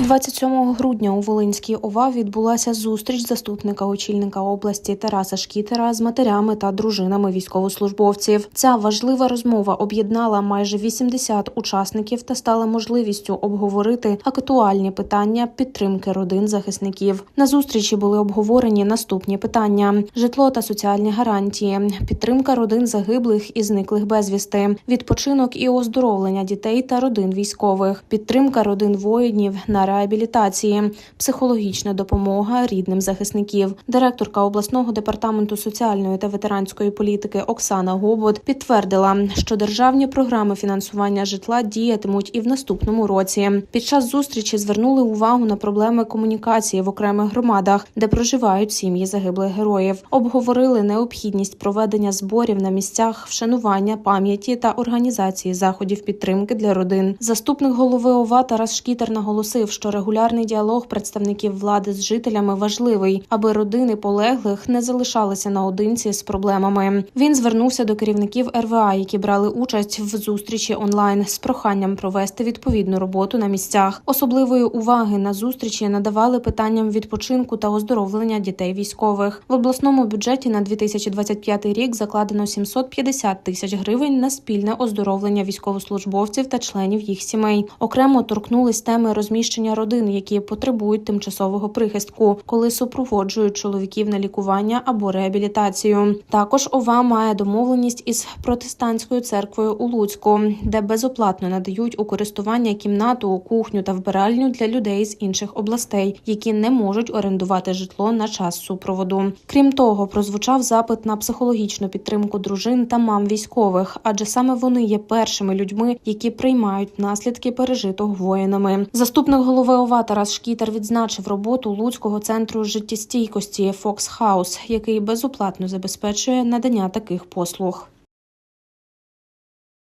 27 грудня у Волинській ОВА відбулася зустріч заступника очільника області Тараса Шкітера з матерями та дружинами військовослужбовців. Ця важлива розмова об'єднала майже 80 учасників та стала можливістю обговорити актуальні питання підтримки родин захисників. На зустрічі були обговорені наступні питання: житло та соціальні гарантії, підтримка родин загиблих і зниклих безвісти, відпочинок і оздоровлення дітей та родин військових, підтримка родин воїнів на реабілітації, психологічна допомога рідним захисників. Директорка обласного департаменту соціальної та ветеранської політики Оксана Гобот підтвердила, що державні програми фінансування житла діятимуть і в наступному році. Під час зустрічі звернули увагу на проблеми комунікації в окремих громадах, де проживають сім'ї загиблих героїв. Обговорили необхідність проведення зборів на місцях вшанування пам'яті та організації заходів підтримки для родин. Заступник голови ОВА Тарас Шкітер наголосив, що регулярний діалог представників влади з жителями важливий, аби родини полеглих не залишалися наодинці з проблемами. Він звернувся до керівників РВА, які брали участь в зустрічі онлайн з проханням провести відповідну роботу на місцях. Особливої уваги на зустрічі надавали питанням відпочинку та оздоровлення дітей військових. В обласному бюджеті на 2025 рік закладено 750 тисяч гривень на спільне оздоровлення військовослужбовців та членів їх сімей. Окремо торкнулись теми розміщення родин, які потребують тимчасового прихистку, коли супроводжують чоловіків на лікування або реабілітацію. Також ОВА має домовленість із протестантською церквою у Луцьку, де безоплатно надають у користування кімнату, кухню та вбиральню для людей з інших областей, які не можуть орендувати житло на час супроводу. Крім того, прозвучав запит на психологічну підтримку дружин та мам військових, адже саме вони є першими людьми, які приймають наслідки пережитого воїнами. Заступник голови ОВА Тарас Шкітер відзначив роботу Луцького центру життєстійкості Фокс Хаус, який безоплатно забезпечує надання таких послуг.